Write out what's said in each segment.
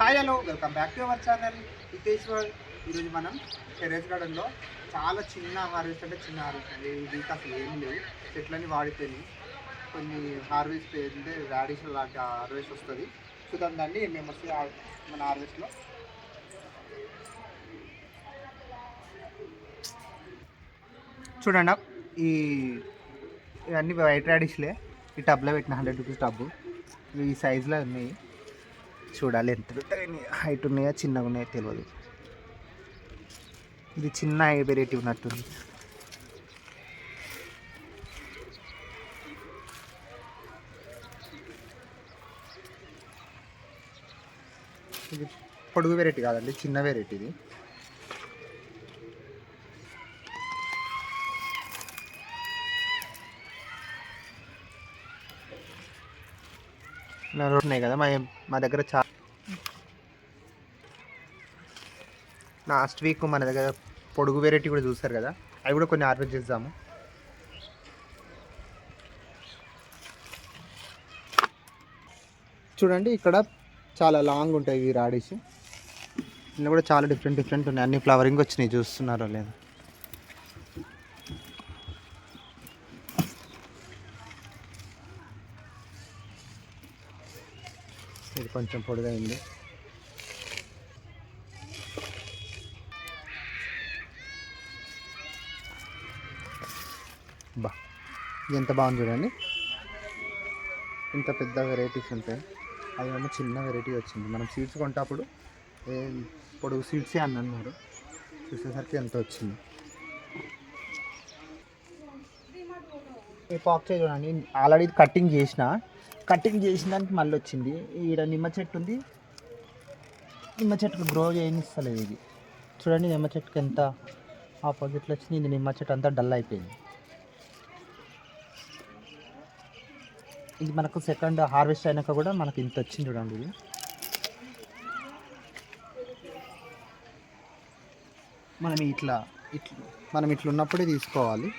Hi hello. Welcome back to our channel. Hiteshwar ఈరోజు మనం terrace గార్డెన్లో చాలా చిన్న హార్వెస్ట్ అంటే చిన్న హార్వెస్ట్ అండి. ఇది వీక్ అసలు ఏం లేవు. చెట్లన్నీ వాడిపోయినాయి. కొన్ని హార్వెస్ట్ అంటే రాడిష్ లాంటి హార్వెస్ట్ వస్తుంది. చూద్దాం దాన్ని మేము వస్తుంది మన హార్వెస్ట్లో చూడండి ఈ ఇవన్నీ వైట్ రాడిష్లే ఈ టబ్లో పెట్టిన హండ్రెడ్ రూపీస్ టబ్బు. ఇవి ఈ సైజులో ఉన్నాయి. చూడాలి ఎంత హైట్ ఉన్నాయా చిన్నగా ఉన్నాయో తెలియదు ఇది చిన్న వెరైటీ ఉన్నట్టుంది. ఇది పొడుగు వెరైటీ కాదండి చిన్న వెరైటీ ఇది. ఇలా ఉన్నాయి కదా మా మా దగ్గర చా లాస్ట్ వీక్ మన దగ్గర పొడుగు వెరైటీ కూడా చూసారు కదా అవి కూడా కొన్ని ఆర్డర్ చేద్దాము. చూడండి ఇక్కడ చాలా లాంగ్ ఉంటాయి ఈ రాడీస్. ఇందులో కూడా చాలా డిఫరెంట్ డిఫరెంట్ ఉన్నాయి. అన్ని ఫ్లవరింగ్ వచ్చినాయి చూస్తున్నారో లేదు. కొంచెం పొడుగైంది బా ఎంత బాగుంది చూడండి. ఇంత పెద్ద వెరైటీస్ ఉంటాయి. అదేమో చిన్న వెరైటీ వచ్చింది. మనం సీడ్స్ కొంటప్పుడు ఏ పొడుగు సీడ్సే అని అన్నారు చూసేసరికి ఎంత వచ్చింది. ఈ పాక్ చూడండి ఆల్రెడీ కటింగ్ చేసిన. కటింగ్ చేసిన దానికి మళ్ళీ వచ్చింది. ఈడ నిమ్మ చెట్టు ఉంది. నిమ్మ చెట్టుకు గ్రో చేయనిస్తలేదు ఇది. చూడండి నిమ్మ చెట్టుకి ఎంత ఆపోజిట్లో వచ్చింది. ఇది నిమ్మ చెట్టు అంతా డల్ అయిపోయింది. ఇది మనకు సెకండ్ హార్వెస్ట్ అయినాక కూడా మనకి ఇంత వచ్చింది చూడండి ఇది. మనం ఇట్లా ఇట్లా మనం ఇట్లా ఉన్నప్పుడే తీసుకోవాలి.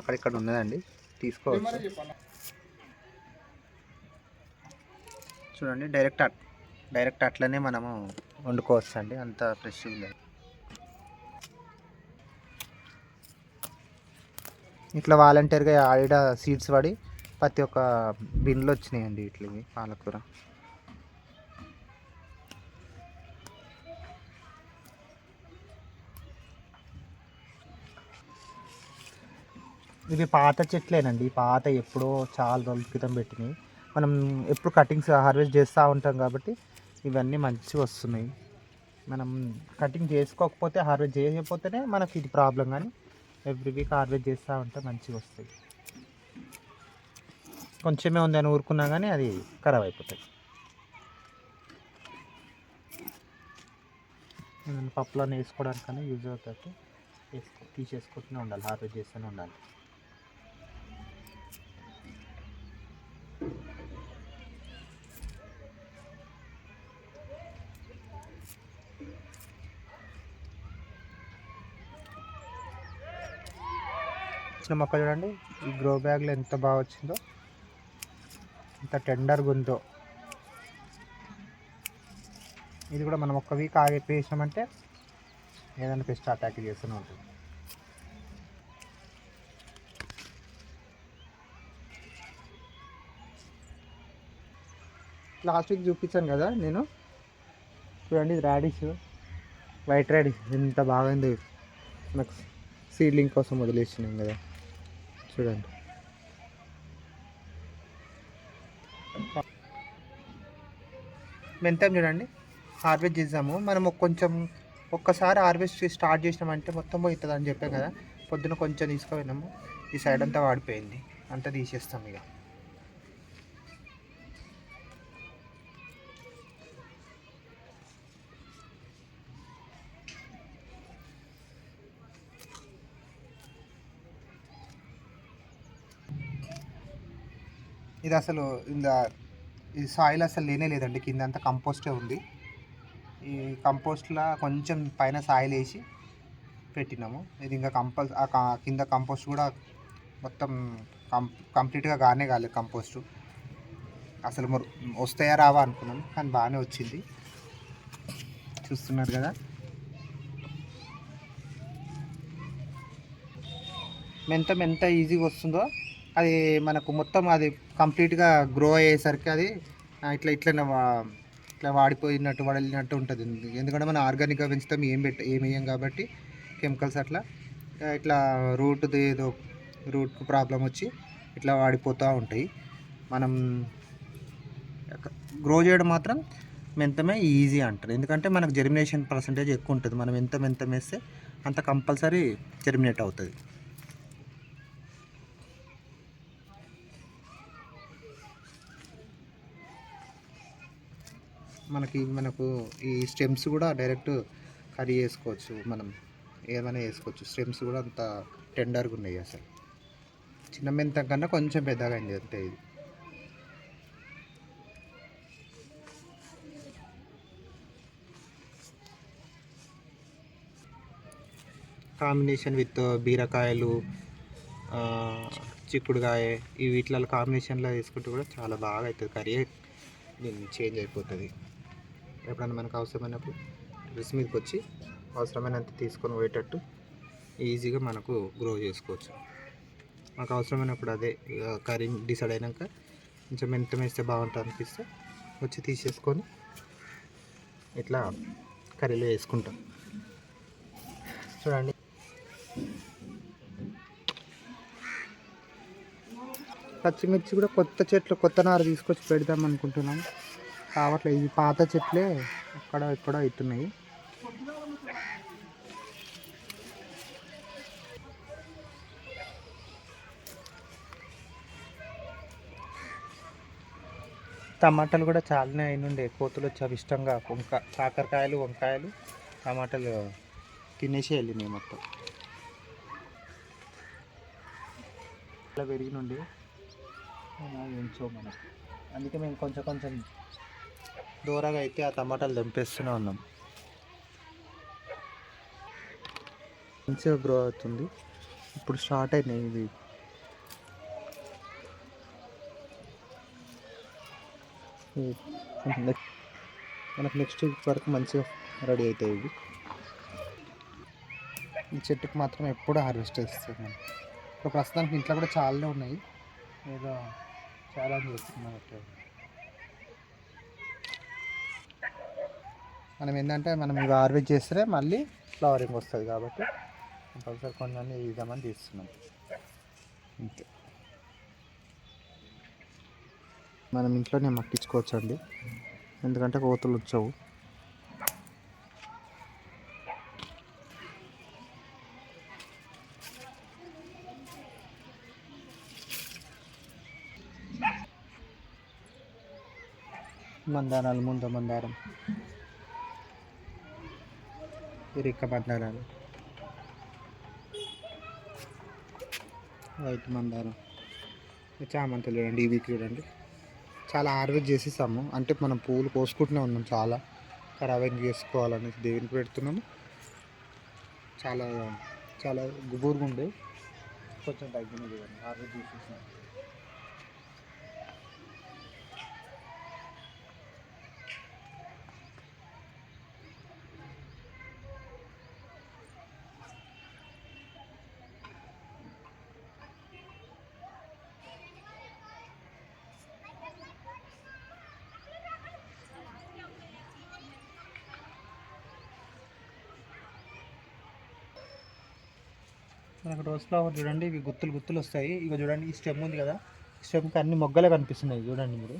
అక్కడ ఇక్కడ ఉన్నదండి. తీసుకోవచ్చు. చూడండి డైరెక్ట్ అట్ డైరెక్ట్ అట్లనే మనము వండుకోవచ్చు అండి అంత ఫ్రెష్ ఉంది ఇట్లా వాలంటీర్గా ఆడ సీడ్స్ పడి ప్రతి ఒక్క బిన్లు వచ్చినాయండి ఇట్లవి పాలకూర. ఇవి పాత చెట్లేనండి. పాత ఎప్పుడో చాలా రోజుల క్రితం పెట్టినాయి మనం ఎప్పుడు కటింగ్స్ హార్వెస్ట్ చేస్తూ ఉంటాం కాబట్టి ఇవన్నీ మంచిగా వస్తున్నాయి. మనం కటింగ్ చేసుకోకపోతే హార్వెస్ట్ చేయకపోతేనే మనకి ఇది ప్రాబ్లం కానీ ఎవ్రీ వీక్ హార్వెస్ట్ చేస్తూ ఉంటే మంచిగా వస్తాయి. కొంచెమే ఉంది అని ఊరుకున్నా కానీ అది ఖరాబ్ అయిపోతుంది మనం పప్పులో వేసుకోవడానికన్నా యూజ్ అవుతుంది వేసుకో తీసేసుకుంటూనే ఉండాలి హార్వెస్ట్ చేస్తూనే ఉండాలి. చిన్న మొక్క చూడండి. ఈ గ్రో బ్యాగ్లో ఎంత బాగా వచ్చిందో ఎంత టెండర్గా ఉందో. ఇది కూడా మనం ఒక్క వీక్ ఆగి ఏదైనా పెస్ట్ అటాక్ చేస్తూనే ఉంటుంది. లాస్ట్ వీక్ చూపించాను కదా నేను. చూడండి ఇది రాడిష్ వైట్ రాడిష్ ఎంత బాగుంది. నాకు సీడ్లింగ్ కోసం వదిలేసినాం కదా. చూడండి. మెంతం చూడండి. హార్వెస్ట్ చేసాము. మనం కొంచెం ఒక్కసారి హార్వెస్ట్ స్టార్ట్ చేసినామంటే మొత్తం పోతుంది అని చెప్పాం కదా. పొద్దున కొంచెం తీసుకుపోయినాము. ఈ సైడ్ అంతా వాడిపోయింది. అంతా తీసేస్తాం ఇక. ఇది అసలు ఇంద ఈ సాయిల్ అసలు లేనే లేదండి. కింద అంతా కంపోస్టే ఉంది. ఈ కంపోస్ట్లో కొంచెం పైన సాయిల్ వేసి పెట్టినాము. ఇది ఇంకా కంపల్ కింద కంపోస్ట్ కూడా మొత్తం కం కంప్లీట్గా గానే కాలేదు కంపోస్టు అసలు వస్తాయా రావా అనుకున్నాను కానీ బాగానే వచ్చింది. చూస్తున్నారు కదా. మెంత ఎంత ఈజీగా వస్తుందో. అది మనకు మొత్తం అది కంప్లీట్గా గ్రో అయ్యేసరికి అది ఇట్లా ఇట్లనే వా- ఇట్లా వాడిపోయినట్టు వాడినట్టు ఉంటుంది. ఎందుకంటే మనం ఆర్గానిక్గా పెంచుతాం ఏం పెట్ట ఏమేం కాబట్టి కెమికల్స్ అట్లా ఇట్లా రూట్ ఏదో రూట్కు ప్రాబ్లం వచ్చి ఇట్లా వాడిపోతూ ఉంటాయి. మనం గ్రో చేయడం మాత్రం మెంతమే ఈజీ అంటారు. ఎందుకంటే మనకు జెర్మినేషన్ పర్సంటేజ్ ఎక్కువ ఉంటుంది. మనం ఎంత మెంతం వేస్తే అంత కంపల్సరీ జెర్మినేట్ అవుతుంది. మనకి మనకు ఈ స్టెమ్స్ కూడా డైరెక్ట్ కర్రీ చేసుకోవచ్చు మనం. ఏమైనా వేసుకోవచ్చు స్టెమ్స్ కూడా అంత టెండర్గా ఉన్నాయి అసలు. చిన్న మెంతం కన్నా కొంచెం పెద్దగా అయింది అంతే ఇది. కాంబినేషన్ విత్ బీరకాయలు చిక్కుడుకాయ ఈ వీటిలో కాంబినేషన్లో వేసుకుంటే కూడా చాలా బాగా అవుతుంది. కర్రీ చేంజ్ అయిపోతుంది. ఎప్పుడైనా మనకు అవసరమైనప్పుడు డ్రెస్ మీదకి వచ్చి అవసరమైనంత తీసుకొని పోయేటట్టు ఈజీగా మనకు గ్రో చేసుకోవచ్చు. మనకు అవసరమైనప్పుడు అదే ఇక కర్రీ డిసైడ్ అయినాక కొంచెం మెంతం వేస్తే బాగుంటుంది అనిపిస్తే వచ్చి తీసేసుకొని ఇట్లా కర్రీలో వేసుకుంటాం. చూడండి. పచ్చిమిర్చి కూడా కొత్త చెట్లు కొత్త నార తీసుకొచ్చి పెడదాం అనుకుంటున్నాము. కావట్లేదు ఇది పాత చెట్లే అక్కడ ఇక్కడ అవుతున్నాయి టమాటాలు కూడా చాలానే అయినుండే. కోతులు వచ్చి అవి ఇష్టంగా. వంక కాకరకాయలు వంకాయలు టమాటాలు తినేసి వెళ్ళినాయి మొత్తం. ఇలా పెరిగినుండి. ఉంచో మనకు అందుకే మేము కొంచెం కొంచెం దూరంగా అయితే ఆ టమాటాలు దంపేస్తూనే ఉన్నాం. మంచిగా గ్రో అవుతుంది. ఇప్పుడు స్టార్ట్ అయినాయి ఇవి. నెక్స్ట్ మనకు నెక్స్ట్ వీక్ వరకు మంచిగా రెడీ అవుతాయి ఇవి. ఈ చెట్టుకి మాత్రం ఎప్పుడు హార్వెస్ట్ చేస్తాం మనం ఇప్పుడు ప్రస్తుతానికి ఇంట్లో కూడా చాలానే ఉన్నాయి. ఏదో చాలా చేస్తున్నాం. అట్లా మనం ఏంటంటే మనం ఇవి హార్వెస్ట్ చేస్తే మళ్ళీ ఫ్లవరింగ్ వస్తుంది కాబట్టి కంపల్సరీ కొన్ని ఇద్దామని తీస్తున్నాం. అంతే మనం ఇంట్లోనే మట్టించుకోవచ్చు అండి ఎందుకంటే కోతులు వచ్చావు. మందారాలు ముందు మందారం ఇరిక్క మందారాలు వైట్ మందారం చామంతులు చూడండి ఇవి చూడండి. చాలా హార్వెస్ట్ చేసేసాము. అంటే మనం పువ్వులు కోసుకుంటూనే ఉన్నాం చాలా. ఖరాబ్ చేసుకోవాలని దేవునికి పెడుతున్నాము. చాలా చాలా గుబూరుగా ఉండే. కొంచెం తగ్గినది హార్వెస్ట్ చేసేసాము. మనకు రోజ్ ఫ్లవర్ చూడండి ఇవి గుత్తులు గుత్తులు వస్తాయి. ఇక చూడండి ఈ స్టెమ్ ఉంది కదా. స్టెమ్కి అన్ని మొగ్గలే కనిపిస్తున్నాయి చూడండి మీరు.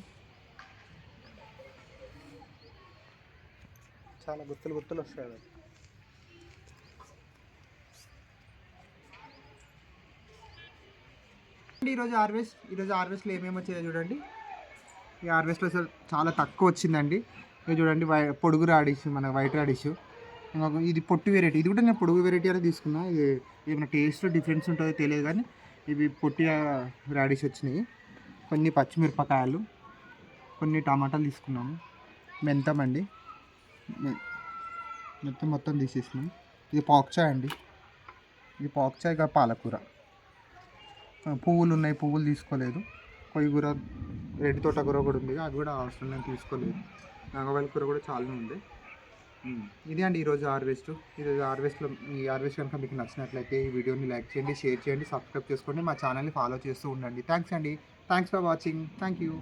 చాలా గుత్తులు గుత్తులు వస్తాయి అవి. ఈరోజు హార్వెస్ట్ ఈరోజు హార్వెస్ట్లో ఏమేమి వచ్చాయో చూడండి. ఈ హార్వెస్ట్లో అసలు చాలా తక్కువ వచ్చిందండి. ఇక చూడండి వై పొడుగు రాడిష్ మన వైట్ రాడిష్ ఇంకొక ఇది పొట్టి వెరైటీ ఇది కూడా నేను పొడుగు వెరైటీ అనేది తీసుకున్నా. ఇది ఏమైనా టేస్ట్ డిఫరెన్స్ ఉంటుందో తెలియదు కానీ ఇవి పొట్టి రాడిష్ వచ్చినాయి. కొన్ని పచ్చిమిరపకాయలు కొన్ని టమాటాలు తీసుకున్నాము. మెంతం అండి. మె- మెంతం మొత్తం తీసేసినాం. ఇది పాక్చాయ్ అండి. ఇది పాక్చాయ్ కా పాలకూర. పువ్వులు ఉన్నాయి పువ్వులు తీసుకోలేదు. కొయ్యగూర తోట తోటకూర కూడా ఉంది. అది కూడా అవసరం నేను తీసుకోలేదు. గంగవాయిల కూర కూడా చాలా ఉంది. Hmm. ఇది అండి ఈరోజు హార్వెస్ట్. ఈరోజు హార్వెస్ట్లో ఈ హార్వెస్ట్ కనుక మీకు నచ్చినట్లయితే ఈ వీడియోని లైక్ చేయండి షేర్ చేయండి సబ్స్క్రైబ్ చేసుకోండి. మా ఛానల్ని ఫాలో చేస్తూ ఉండండి. థ్యాంక్స్ అండి. Thanks for watching. Thank you.